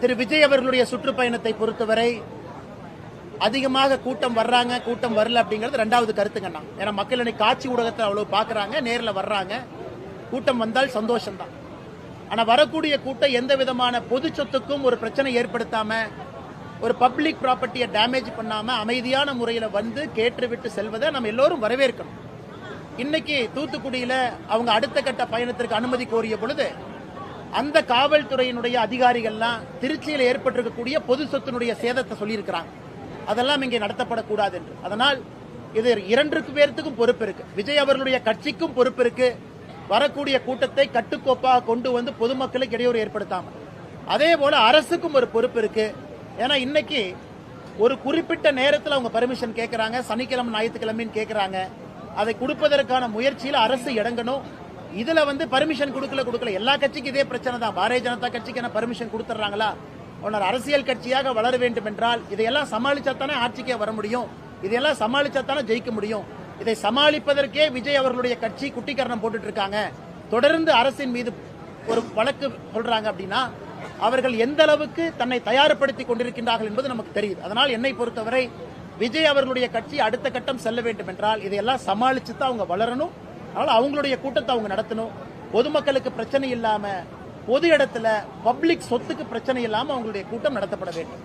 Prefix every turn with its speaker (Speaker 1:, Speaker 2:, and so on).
Speaker 1: திரு விஜய் அவர்களுடைய சுற்றுப்பயணத்தை பொறுத்தவரை அதிகமாக கூட்டம் வர்றாங்க கூட்டம் வரல அப்படிங்கிறது ரெண்டாவது கருத்துங்கண்ணா ஏன்னா மக்கள் இன்னைக்கு காட்சி ஊடகத்தை அவ்வளவு பாக்குறாங்க நேரில் வர்றாங்க. கூட்டம் வந்தால் சந்தோஷம்தான். ஆனா வரக்கூடிய கூட்டம் எந்த விதமான பொது சொத்துக்கும் ஒரு பிரச்சனை ஏற்படுத்தாம ஒரு பப்ளிக் ப்ராப்பர்ட்டியை டேமேஜ் பண்ணாம அமைதியான முறையில் வந்து கேட்டுவிட்டு செல்வதை நம்ம எல்லோரும் வரவேற்கணும். இன்னைக்கு தூத்துக்குடியில் அவங்க அடுத்த கட்ட பயணத்திற்கு அனுமதி கோரிய பொழுது அந்த காவல்துறையினுடைய அதிகாரிகள்லாம் திருச்சியில் ஏற்பட்டிருக்கக்கூடிய பொது சொத்தினுடைய சேதத்தை சொல்லியிருக்கிறாங்க. அதெல்லாம் இங்கே நடத்தப்படக்கூடாது என்று. அதனால் இது இரண்டுக்கு பேர்த்துக்கும் பொறுப்பு இருக்கு. விஜய் அவர்களுடைய கட்சிக்கும் பொறுப்பு இருக்கு. வரக்கூடிய கூட்டத்தை கட்டுக்கோப்பாக கொண்டு வந்து பொதுமக்களுக்கு இடையூறு ஏற்படுத்தாம. அதே போல அரசுக்கும் ஒரு பொறுப்பு இருக்கு. ஏன்னா இன்னைக்கு ஒரு குறிப்பிட்ட நேரத்தில் அவங்க பர்மிஷன் கேட்கறாங்க சனிக்கிழமை ஞாயிற்றுக்கிழமைன்னு கேட்கறாங்க அதை கொடுப்பதற்கான முயற்சியில் அரசு இடங்கணும் இதுல வந்து பர்மிஷன் கொடுக்கல கொடுக்கல. எல்லா கட்சிக்கும் இதே பிரச்சனை தான். பாரதிய ஜனதா கட்சிக்கு என்ன பர்மிஷன் கொடுத்துறாங்களா உன்னர் அரசியல் கட்சியாக வளர வேண்டும் என்றால் இதையெல்லாம் சமாளிச்சா தானே ஆட்சிக்கே வர முடியும். இதையெல்லாம் சமாளிச்சா தானே ஜெயிக்க முடியும். இதை சமாளிப்பதற்கே விஜய் அவர்களுடைய கட்சி குட்டிக்கரணம் போட்டுட்டு இருக்காங்க தொடர்ந்து அரசின் மீது ஒரு வழக்கு சொல்றாங்க அப்படின்னா அவர்கள் எந்த அளவுக்கு தன்னை தயார்படுத்தி கொண்டிருக்கின்றார்கள் என்பது நமக்கு தெரியுது. அதனால் என்னை பொறுத்தவரை விஜய் அவர்களுடைய கட்சி அடுத்த கட்டம் செல்ல வேண்டும் என்றால் இதையெல்லாம் சமாளிச்சு தான் அவங்க வளரணும். அதனால் அவங்களுடைய கூட்டத்தை அவங்க நடத்தணும். பொதுமக்களுக்கு பிரச்சனை இல்லாமல் பொது இடத்துல பப்ளிக் சொத்துக்கு பிரச்சனை இல்லாமல் அவங்களுடைய கூட்டம் நடத்தப்பட வேண்டும்.